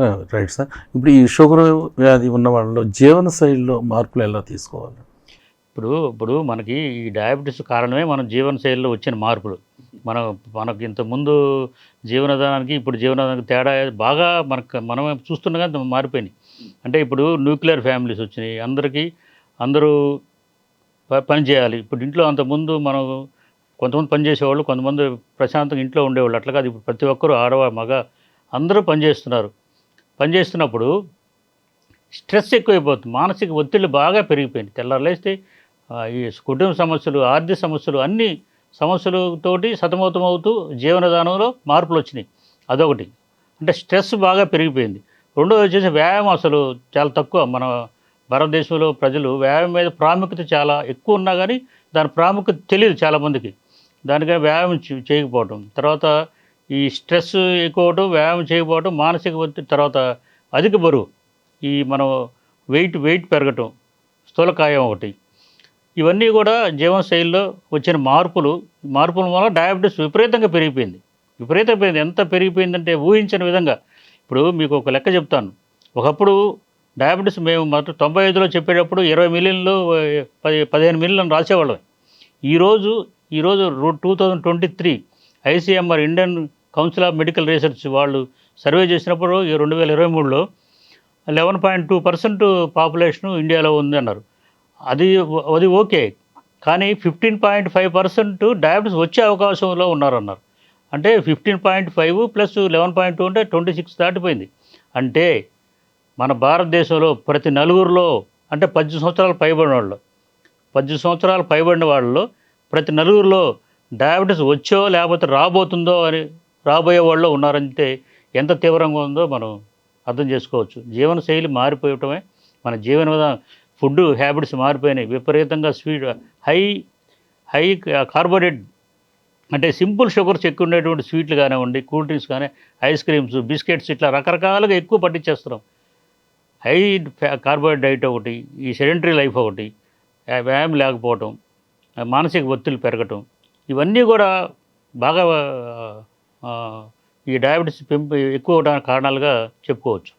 Right sir ఇప్పుడు ఈ sugar వ్యాధి ఉన్న వాళ్ళలో జీవన శైలిలో మార్పులు ఎలా తీసుకోవాలి? ఇప్పుడు ఇప్పుడు మనకి ఈ డయాబెటీస్ కారణమే మన జీవనశైలిలో వచ్చిన మార్పులు. మనం మనకి ఇంతకుముందు జీవనదానానికి ఇప్పుడు జీవనదానానికి తేడా బాగా మనకు మనం చూస్తుండగా మారిపోయినాయి. అంటే ఇప్పుడు న్యూక్లియర్ ఫ్యామిలీస్ వచ్చినాయి. అందరికీ అందరూ పనిచేయాలి పని చేయాలి. ఇప్పుడు ఇంట్లో అంతకుముందు మనం కొంతమంది పనిచేసేవాళ్ళు కొంతమంది ప్రశాంతంగా ఇంట్లో ఉండేవాళ్ళు. అట్లా కాదు ఇప్పుడు ప్రతి ఒక్కరు ఆడవ మగ అందరూ పని పనిచేస్తున్నప్పుడు పని చేస్తున్నప్పుడు స్ట్రెస్ ఎక్కువైపోతుంది. మానసిక ఒత్తిళ్ళు బాగా పెరిగిపోయింది. తెల్లారులేస్తే ఈ కుటుంబ సమస్యలు ఆర్థిక సమస్యలు అన్ని సమస్యలతోటి సతమతమవుతూ జీవనదానంలో మార్పులు వచ్చినాయి. అదొకటి. అంటే స్ట్రెస్ బాగా పెరిగిపోయింది. రెండోది వచ్చేసి వ్యాయామం అసలు చాలా తక్కువ. మన భారతదేశంలో ప్రజలు వ్యాయామం మీద ప్రాముఖ్యత చాలా ఎక్కువ ఉన్నా కానీ దాని ప్రాముఖ్యత తెలియదు చాలామందికి దానికని వ్యాయామం చేయకపోవడం తర్వాత ఈ స్ట్రెస్ ఎక్కువటం వ్యాయామం చేయకపోవటం మానసిక ఒత్తిడి తర్వాత అధిక బరువు ఈ మనం వెయిట్ వెయిట్ పెరగటం స్థూలకాయం ఒకటి. ఇవన్నీ కూడా జీవనశైలిలో వచ్చిన మార్పులు మార్పుల వల్ల డయాబెటీస్ విపరీతంగా పెరిగిపోయింది. విపరీతంగా పెరిగింది. ఎంత పెరిగిపోయిందంటే ఊహించిన విధంగా. ఇప్పుడు మీకు ఒక లెక్క చెప్తాను. ఒకప్పుడు డయాబెటీస్ మేము మొత్తం తొంభై ఐదులో చెప్పేటప్పుడు ఇరవై మిలియన్లు పది పదిహేను మిలియన్లు రాసేవాళ్ళం. ఈరోజు ఈరోజు two thousand twenty three ICMR Indian council of medical research వాళ్ళు సర్వే చేసినప్పుడు ఈ రెండు వేల ఇరవై మూడులో eleven point two percent population ఇండియాలో ఉంది అన్నారు అది అది ఓకే కానీ fifteen point five percent diabetes వచ్చే అవకాశంలో ఉన్నారన్నారు. అంటే fifteen point five plus eleven point two అంటే ట్వంటీ సిక్స్ దాటిపోయింది. అంటే మన భారతదేశంలో ప్రతి నలుగురిలో అంటే పద్దెనిమిది సంవత్సరాలు పైబడిన వాళ్ళు పద్దెనిమిది సంవత్సరాలు పైబడిన వాళ్ళలో ప్రతి నలుగురిలో డయాబెటీస్ వచ్చో లేకపోతే రాబోతుందో అని రాబోయే వాళ్ళు ఉన్నారంటే ఎంత తీవ్రంగా ఉందో మనం అర్థం చేసుకోవచ్చు. జీవనశైలి మారిపోవటమే మన జీవన విధానం. ఫుడ్ హ్యాబిట్స్ మారిపోయినాయి. విపరీతంగా స్వీట్ హై హై కార్బోరేట్ అంటే సింపుల్ షుగర్స్ ఎక్కువ ఉండేటువంటి స్వీట్లు కానివ్వండి కూల్ డ్రింక్స్ కానీ ఐస్ క్రీమ్స్ బిస్కెట్స్ ఇట్లా రకరకాలుగా ఎక్కువ పట్టించేస్తున్నాం. హై కార్బోహైడ్రేట్ డైట్ ఒకటి ఈ సెడెంటరీ లైఫ్ ఒకటి వ్యాయామం లేకపోవటం మానసిక ఒత్తిడి పెరగటం ఇవన్నీ కూడా బాగా ఈ డయాబెటీస్ పెంపు ఎక్కువ కారణాలుగా చెప్పుకోవచ్చు.